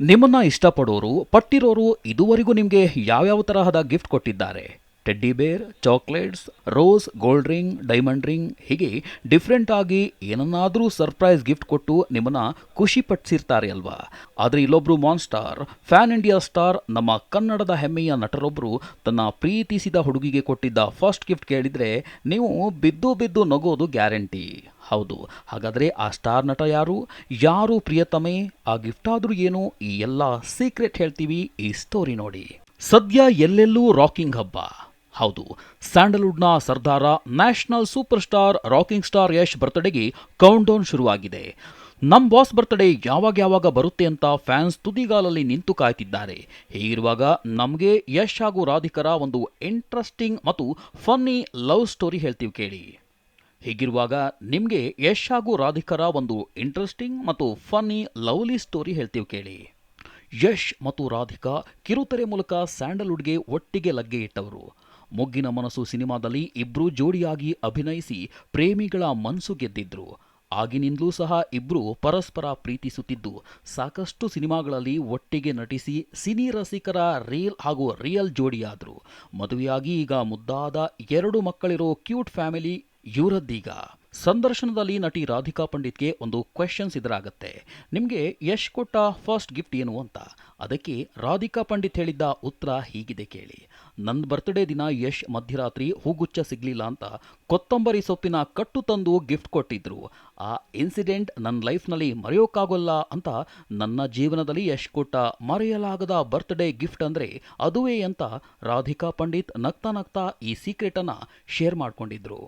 ನಿಮ್ಮನ್ನ ಇಷ್ಟಪಡೋರು ಪಟ್ಟಿರೋರು ಇದುವರೆಗೂ ನಿಮಗೆ ಯಾವ್ಯಾವ ತರಹದ ಗಿಫ್ಟ್ ಕೊಟ್ಟಿದ್ದಾರೆ? Teddy bear, chocolates, rose, gold ring, diamond ring, ಹೀಗೆ ಡಿಫ್ರೆಂಟ್ ಆಗಿ ಏನನ್ನಾದರೂ ಸರ್ಪ್ರೈಸ್ ಗಿಫ್ಟ್ ಕೊಟ್ಟು ನಿಮ್ಮನ್ನ ಖುಷಿ ಪಡಿಸಿರ್ತಾರೆ ಅಲ್ವಾ? ಆದರೆ ಇಲ್ಲೊಬ್ರು ಮಾನ್ಸ್ಟಾರ್, ಫ್ಯಾನ್ ಇಂಡಿಯಾ ಸ್ಟಾರ್, ನಮ್ಮ ಕನ್ನಡದ ಹೆಮ್ಮೆಯ ನಟರೊಬ್ಬರು ತನ್ನ ಪ್ರೀತಿಸಿದ ಹುಡುಗಿಗೆ ಕೊಟ್ಟಿದ್ದ ಫಸ್ಟ್ ಗಿಫ್ಟ್ ಕೇಳಿದ್ರೆ ನೀವು ಬಿದ್ದು ಬಿದ್ದು ನಗೋದು ಗ್ಯಾರಂಟಿ. ಹೌದು, ಹಾಗಾದರೆ ಆ ಸ್ಟಾರ್ ನಟ ಯಾರು? ಯಾರು ಪ್ರಿಯತಮೆ? ಆ ಗಿಫ್ಟ್ ಆದರೂ ಏನು? ಈ ಎಲ್ಲ ಸೀಕ್ರೆಟ್ ಹೇಳ್ತೀವಿ ಈ ಸ್ಟೋರಿ ನೋಡಿ. ಸದ್ಯ ಎಲ್ಲೆಲ್ಲೂ ರಾಕಿಂಗ್ ಹಬ್ಬ. ಹೌದು, ಸ್ಯಾಂಡಲ್ವುಡ್ನ ಸರ್ದಾರ, national superstar rocking star Yash ಬರ್ತ್ಡೇಗೆ count down ಶುರುವಾಗಿದೆ. ನಮ್ಮ ಬಾಸ್ ಬರ್ತ್ಡೇ ಯಾವಾಗ ಯಾವಾಗ ಬರುತ್ತೆ ಅಂತ ಫ್ಯಾನ್ಸ್ ತುದಿಗಾಲಲ್ಲಿ ನಿಂತು ಕಾಯ್ತಿದ್ದಾರೆ. ಹೀಗಿರುವಾಗ ನಮಗೆ ಯಶ್ ಹಾಗೂ ರಾಧಿಕರ ಒಂದು ಇಂಟ್ರೆಸ್ಟಿಂಗ್ ಮತ್ತು ಫನ್ನಿ ಲವ್ ಸ್ಟೋರಿ ಹೇಳ್ತೀವಿ ಕೇಳಿ. ಹೀಗಿರುವಾಗ ನಿಮಗೆ ಯಶ್ ಹಾಗೂ ರಾಧಿಕರ ಒಂದು ಇಂಟ್ರೆಸ್ಟಿಂಗ್ ಮತ್ತು ಫನ್ನಿ ಲವ್ಲಿ ಸ್ಟೋರಿ ಹೇಳ್ತೀವಿ ಕೇಳಿ. ಯಶ್ ಮತ್ತು ರಾಧಿಕಾ ಕಿರುತೆರೆ ಮೂಲಕ ಸ್ಯಾಂಡಲ್ವುಡ್ಗೆ ಒಟ್ಟಿಗೆ ಲಗ್ಗೆ ಇಟ್ಟವರು. ಮೊಗ್ಗಿನ ಮನಸ್ಸು ಸಿನಿಮಾದಲ್ಲಿ ಇಬ್ರು ಜೋಡಿಯಾಗಿ ಅಭಿನಯಿಸಿ ಪ್ರೇಮಿಗಳ ಮನಸ್ಸು ಗೆದ್ದಿದ್ರು. ಆಗಿನಿಂದಲೂ ಸಹ ಇಬ್ರು ಪರಸ್ಪರ ಪ್ರೀತಿಸುತ್ತಿದ್ದು, ಸಾಕಷ್ಟು ಸಿನಿಮಾಗಳಲ್ಲಿ ಒಟ್ಟಿಗೆ ನಟಿಸಿ ಸಿನಿ ರಸಿಕರ ರೀಲ್ ಹಾಗೂ ರಿಯಲ್ ಜೋಡಿಯಾದರು. ಮದುವೆಯಾಗಿ ಈಗ ಮುದ್ದಾದ ಎರಡು ಮಕ್ಕಳಿರೋ ಕ್ಯೂಟ್ ಫ್ಯಾಮಿಲಿ, ಇವರದ್ದೀಗ. ಸಂದರ್ಶನದಲ್ಲಿ ನಟಿ ರಾಧಿಕಾ ಪಂಡಿತ್ಗೆ ಒಂದು ಕ್ವೆಶನ್ಸ್ ಇದರಾಗತ್ತೆ ನಿಮಗೆ ಯಶ್ ಕೊಟ್ಟ ಫಸ್ಟ್ ಗಿಫ್ಟ್ ಏನು ಅಂತ? ಅದಕ್ಕೆ ರಾಧಿಕಾ ಪಂಡಿತ್ ಹೇಳಿದ್ದ ಉತ್ತರ ಹೀಗಿದೆ ಕೇಳಿ. ನನ್ನ ಬರ್ತ್ಡೇ ದಿನ ಯಶ್ ಮಧ್ಯರಾತ್ರಿ ಹೂಗುಚ್ಚ ಸಿಗ್ಲಿಲ್ಲ ಅಂತ ಕೊತ್ತಂಬರಿ ಸೊಪ್ಪಿನ ಕಟ್ಟು ತಂದು ಗಿಫ್ಟ್ ಕೊಟ್ಟಿದ್ರು. ಆ ಇನ್ಸಿಡೆಂಟ್ ನನ್ನ ಲೈಫ್ನಲ್ಲಿ ಮರೆಯೋಕ್ಕಾಗೋಲ್ಲ ಅಂತ ನನ್ನ ಜೀವನದಲ್ಲಿ ಯಶ್ ಕೊಟ್ಟ ಮರೆಯಲಾಗದ ಬರ್ತ್ಡೇ ಗಿಫ್ಟ್ ಅಂದರೆ ಅದುವೇ ಅಂತ ರಾಧಿಕಾ ಪಂಡಿತ್ ನಗ್ತಾ ನಗ್ತಾ ಈ ಸೀಕ್ರೆಟನ್ನು ಶೇರ್ ಮಾಡ್ಕೊಂಡಿದ್ರು.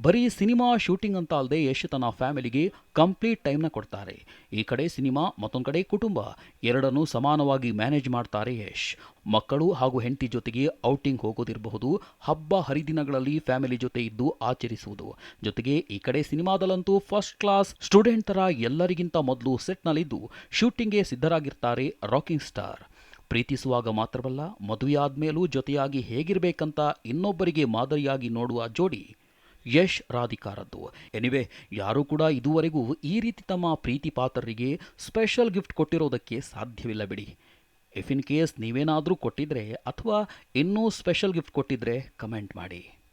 ಬರೀ ಸಿನಿಮಾ ಶೂಟಿಂಗ್ ಅಂತ ಅಲ್ಲದೆ ಯಶ್ ತನ್ನ ಫ್ಯಾಮಿಲಿಗೆ ಕಂಪ್ಲೀಟ್ ಟೈಮ್ನ ಕೊಡ್ತಾರೆ. ಈ ಕಡೆ ಸಿನಿಮಾ, ಮತ್ತೊಂದು ಕಡೆ ಕುಟುಂಬ. ಎರಡನ್ನೂ ಸಮಾನವಾಗಿ ಮ್ಯಾನೇಜ್ ಮಾಡ್ತಾರೆ ಯಶ್. ಮಕ್ಕಳು ಹಾಗೂ ಹೆಂಡತಿ ಜೊತೆಗೆ ಔಟಿಂಗ್ ಹೋಗೋದಿರಬಹುದು, ಹಬ್ಬ ಹರಿದಿನಗಳಲ್ಲಿ ಫ್ಯಾಮಿಲಿ ಜೊತೆ ಇದ್ದು ಆಚರಿಸುವುದು. ಜೊತೆಗೆ ಈ ಕಡೆ ಸಿನಿಮಾದಲ್ಲಂತೂ ಫಸ್ಟ್ ಕ್ಲಾಸ್ ಸ್ಟೂಡೆಂಟ್ ತರ ಎಲ್ಲರಿಗಿಂತ ಮೊದಲು ಸೆಟ್ನಲ್ಲಿದ್ದು ಶೂಟಿಂಗ್ಗೆ ಸಿದ್ಧರಾಗಿರ್ತಾರೆ ರಾಕಿಂಗ್ ಸ್ಟಾರ್. ಪ್ರೀತಿಸುವಾಗ ಮಾತ್ರವಲ್ಲ, ಮದುವೆಯಾದ್ಮೇಲೂ ಜೊತೆಯಾಗಿ ಹೇಗಿರಬೇಕಂತ ಇನ್ನೊಬ್ಬರಿಗೆ ಮಾದರಿಯಾಗಿ ನೋಡುವ ಜೋಡಿ ಯಶ್ ರಾಧಿಕಾರದ್ದು. ಎನಿವೆ, ಯಾರೂ ಕೂಡ ಇದುವರೆಗೂ ಈ ರೀತಿ ತಮ್ಮ ಪ್ರೀತಿ ಪಾತ್ರರಿಗೆ ಸ್ಪೆಷಲ್ ಗಿಫ್ಟ್ ಕೊಟ್ಟಿರೋದಕ್ಕೆ ಸಾಧ್ಯವಿಲ್ಲ ಬಿಡಿ. ಇಫ್ ಇನ್ ಕೇಸ್ ನೀವೇನಾದರೂ ಕೊಟ್ಟಿದ್ರೆ ಅಥವಾ ಇನ್ನೂ ಸ್ಪೆಷಲ್ ಗಿಫ್ಟ್ ಕೊಟ್ಟಿದ್ರೆ ಕಮೆಂಟ್ ಮಾಡಿ.